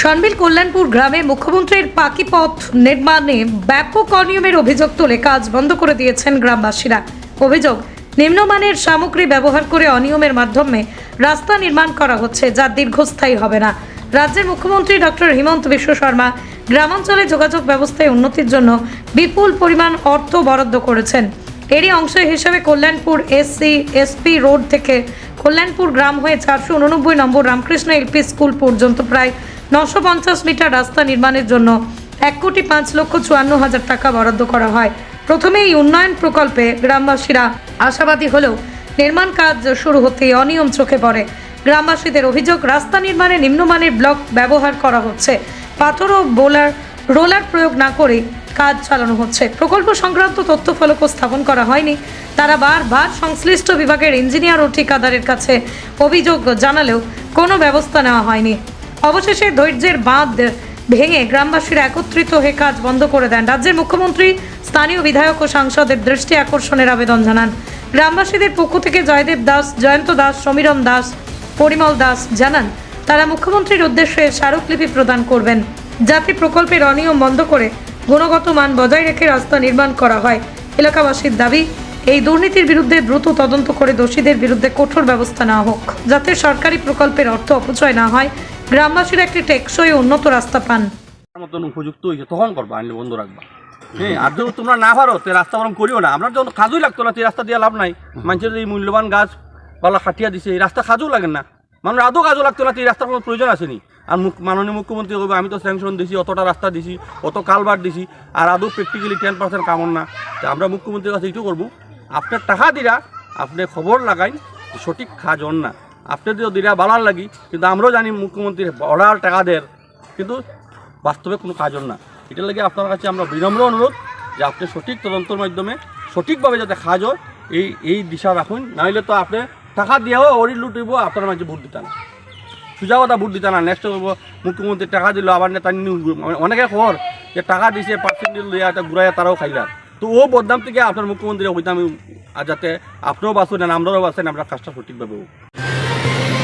সনবিল কল্যাণপুর গ্রামে মুখ্যমন্ত্রীর পাকি পথ নির্মাণে ব্যাপক অনিয়মের অভিযোগ তুলে কাজ বন্ধ করে দিয়েছেন গ্রামবাসীরা। অভিযোগ, নিম্নমানের সামগ্রী ব্যবহার করে অনিয়মের মাধ্যমে রাস্তা নির্মাণ করা হচ্ছে যা দীর্ঘস্থায়ী হবে না। রাজ্যের মুখ্যমন্ত্রী ডক্টর হিমন্ত বিশ্ব শর্মা গ্রামাঞ্চলে যোগাযোগ ব্যবস্থায় উন্নতির জন্য বিপুল পরিমাণ অর্থ বরাদ্দ করেছেন। এরই অংশ হিসেবে কল্যাণপুর এসসি, এসপি রোড থেকে কল্যাণপুর গ্রাম হয়ে চারশো উননব্বই নম্বর রামকৃষ্ণ এলপি স্কুল পর্যন্ত প্রায় নশো পঞ্চাশ মিটার রাস্তা নির্মাণের জন্য এক কোটি পাঁচ লক্ষ চুয়ান্ন হাজার টাকা বরাদ্দ করা হয়। প্রথমে এই উন্নয়ন প্রকল্পে গ্রামবাসীরা আশাবাদী হলেও নির্মাণ কাজ শুরু হতেই অনিয়ম চোখে পড়ে। গ্রামবাসীদের অভিযোগ, রাস্তা নির্মাণে নিম্নমানের ব্লক ব্যবহার করা হচ্ছে। পাথর ও বোলার, রোলার প্রয়োগ না করে কাজ চালানো হচ্ছে। প্রকল্প সংক্রান্ত তথ্য ফলক স্থাপন করা হয়নি। তারা বারবার সংশ্লিষ্ট বিভাগের ইঞ্জিনিয়ার ও ঠিকাদারের কাছে অভিযোগ জানালেও কোনো ব্যবস্থা নেওয়া হয়নি। অবশেষে ধৈর্যের বাঁধ ভেঙে গ্রামবাসীরা একত্রিত হয়ে কাজ বন্ধ করে দেন। রাজ্যের মুখ্যমন্ত্রী, স্থানীয় বিধায়ক ও সাংসদের দৃষ্টি আকর্ষণের আবেদন জানান। গ্রামবাসীদের পক্ষ থেকে জয়দেব দাস, জয়ন্ত দাস, সমীরণ দাস, পরিমল দাস জানান, তারা মুখ্যমন্ত্রীর উদ্দেশ্যে স্মারকলিপি প্রদান করবেন। যাতে প্রকল্পের অনিয়ম বন্ধ করে গুণগত মান বজায় রেখে রাস্তা নির্মাণ করা হয়। এলাকাবাসীর দাবি, এই দুর্নীতির বিরুদ্ধে দ্রুত তদন্ত করে দোষীদের বিরুদ্ধে কঠোর ব্যবস্থা নেওয়া হোক। যাতে সরকারি প্রকল্পের অর্থ অপচয় না হয় গ্রামবাসীরা একটি টেকসই উন্নত রাস্তা পান। মতন উপযুক্ত হয়েছে তখন করবা আনলে বন্ধ রাখবা। হ্যাঁ আর যদি তোমরা না পারো, তো রাস্তা বরং করিও না। আমরা যখন কাজই লাগতো না রাস্তা দিয়ে লাভ নাই। মানুষের এই মূল্যবান গাছ পালা খাটিয়া দিছে, এই রাস্তা কাজও লাগে না। মানুষ আদৌ কাজও লাগতো না এই রাস্তার কোনো প্রয়োজন আসেনি আর মুখ, মাননীয় মুখ্যমন্ত্রী কবে আমি তো স্যাংশন দিছি, অতটা রাস্তা দিছি, অত কালবার দিছি, আর আদৌ প্র্যাকটিক্যালি টেন পার্সেন্ট কামন না। তো আমরা মুখ্যমন্ত্রীর কাছে এইটু করব, আপনার টাকা দিরা, আপনি খবর লাগাই সঠিক কাজ না। আপনি যদি দিরা বালার লাগি, কিন্তু আমরাও জানি মুখ্যমন্ত্রীর অর্ডার টাকা দেয় কিন্তু বাস্তবে কোনো কাজও না। এটার লাগে আপনার কাছে আমরা বিনম্র অনুরোধ যে আপনি সঠিক তদন্তর মাধ্যমে সঠিকভাবে যাতে কাজ হয়, এই এই দিশা রাখুন। নাহলে তো আপনি টাকা দিয়েও অরি লুটিব, আপনার মাঝে ভোট দিতে না। সোজা কথা ভোট দিতে না নেক্সট মুখ্যমন্ত্রী টাকা দিল, আবার নেতা নিয়ে অনেকে খবর যে টাকা দিছে পার্সেন্টেজ লইয়া এটা ঘুরাইয়া তারাও খাইলা। তো ও বদনাম থেকে আপনার মুখ্যমন্ত্রী হইতাম আর যাতে আপনিও বাঁচুন আমরাও বাঁচেন, আমরা কাজটা সঠিকভাবে। Thank you.